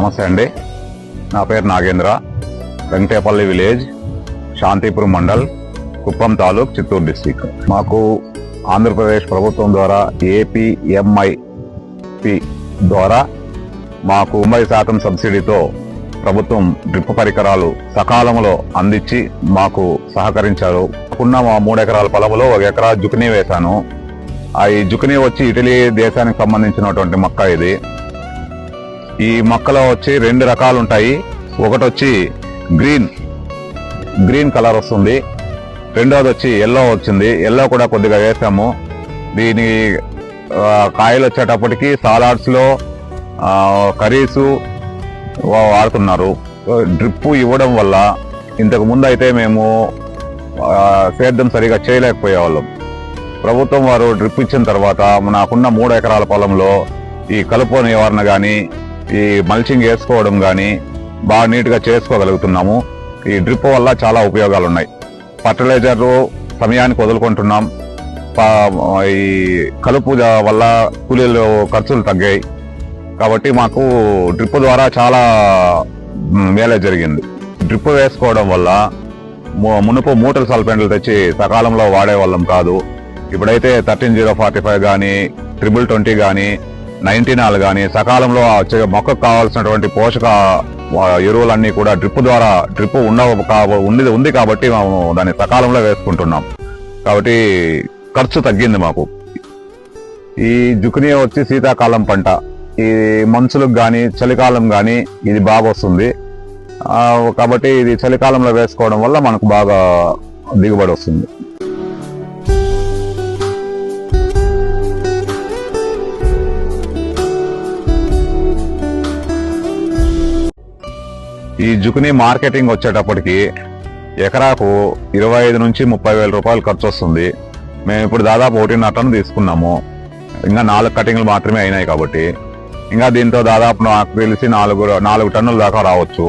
నమస్తే అండి. నా పేరు Nagendra. Venkatepalli village Santhipuram mandal Kuppam taluk Chittoor district. మాకు ఆంధ్రప్రదేశ్ ప్రభుత్వం ద్వారా ఏపీఎంఐపి ద్వారా మాకు తొంభై శాతం సబ్సిడీతో ప్రభుత్వం డ్రిప్ పరికరాలు సకాలంలో అందించి మాకు సహకరించారు. ఉన్న మా మూడు ఎకరాల పొలంలో ఒక ఎకరా జుకినీ వేశాను. ఆ ఈ జుకినీ వచ్చి ఇటలీ దేశానికి సంబంధించినటువంటి మొక్క ఇది. ఈ మొక్కలో వచ్చి రెండు రకాలు ఉంటాయి ఒకటి వచ్చి గ్రీన్ గ్రీన్ కలర్ వస్తుంది. రెండోది వచ్చి ఎల్లో వచ్చింది. ఎల్లో కూడా కొద్దిగా వేసాము. దీని కాయలు వచ్చేటప్పటికి సాలాడ్స్లో కర్రీసు కర్రీస్ వాడుతున్నారు. డ్రిప్పు ఇవ్వడం వల్ల ఇంతకు ముందు అయితే మేము సేద్యం సరిగా చేయలేకపోయేవాళ్ళం. ప్రభుత్వం వారు డ్రిప్ ఇచ్చిన తర్వాత నాకున్న మూడు ఎకరాల పొలంలో ఈ కలుపు నివారణ కానీ ఈ మల్చింగ్ వేసుకోవడం కానీ బాగా నీట్గా చేసుకోగలుగుతున్నాము. ఈ డ్రిప్ వల్ల చాలా ఉపయోగాలు ఉన్నాయి ఫర్టిలైజర్ సమయానికి వదులుకుంటున్నాం. ఈ కలుపు వల్ల కూలీలు ఖర్చులు తగ్గాయి. కాబట్టి మాకు డ్రిప్ ద్వారా చాలా మేలే జరిగింది. డ్రిప్ వేసుకోవడం వల్ల ము- మునుపు మూటల సల్ఫెంట్లు తెచ్చి సకాలంలో వాడేవాళ్ళం కాదు. ఇప్పుడైతే థర్టీన్ జీరో ఫార్టీ ఫైవ్ కానీ ట్రిపుల్ ట్వంటీ కానీ నైన్టీనాలు కానీ సకాలంలో మొక్కకు కావాల్సినటువంటి పోషక ఎరువులన్నీ కూడా డ్రిప్ ద్వారా డ్రిప్ ఉన్న ఉంది ఉంది కాబట్టి మేము దాన్ని సకాలంలో వేసుకుంటున్నాం. కాబట్టి ఖర్చు తగ్గింది మాకు. ఈ జుకినీ వచ్చి శీతాకాలం పంట ఈ మనుషులకు కానీ చలికాలం కానీ ఇది బాగా వస్తుంది. కాబట్టి ఇది చలికాలంలో వేసుకోవడం వల్ల మనకు బాగా దిగుబడి వస్తుంది. ఈ జుకుని మార్కెటింగ్ వచ్చేటప్పటికి ఎకరాకు ఇరవై ఐదు నుంచి ముప్పై వేల రూపాయలు ఖర్చు వస్తుంది. మేము ఇప్పుడు దాదాపు ఒకటిన్నర టన్ను తీసుకున్నాము. ఇంకా నాలుగు కటింగ్లు మాత్రమే అయినాయి కాబట్టి. ఇంకా దీంతో దాదాపు నాకు తెలిసి నాలుగు నాలుగు టన్నుల దాకా రావచ్చు.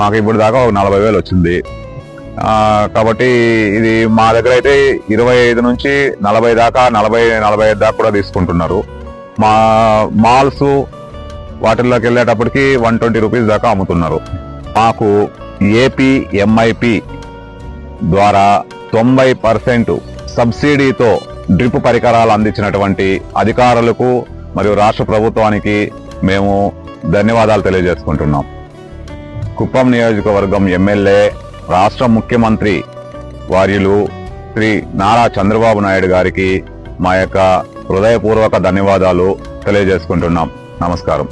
మాకు ఇప్పుడు దాకా ఒక నలభై వేలు వచ్చింది. కాబట్టి ఇది మా దగ్గర అయితే ఇరవై ఐదు నుంచి నలభై దాకా నలభై నలభై ఐదు దాకా కూడా తీసుకుంటున్నారు. మా మాల్స్ వాటిల్లోకి వెళ్ళేటప్పటికి వన్ ట్వంటీ రూపీస్ దాకా అమ్ముతున్నారు. మాకు ఏపీఎంఐపి ద్వారా తొంభై పర్సెంట్ సబ్సిడీతో డ్రిప్ పరికరాలు అందించినటువంటి అధికారులకు మరియు రాష్ట్ర ప్రభుత్వానికి మేము ధన్యవాదాలు తెలియజేసుకుంటున్నాం. కుప్పం నియోజకవర్గం ఎమ్మెల్యే రాష్ట్ర ముఖ్యమంత్రి వార్యులు శ్రీ నారా చంద్రబాబు నాయుడు గారికి మా యొక్క హృదయపూర్వక ధన్యవాదాలు తెలియజేసుకుంటున్నాం. నమస్కారం.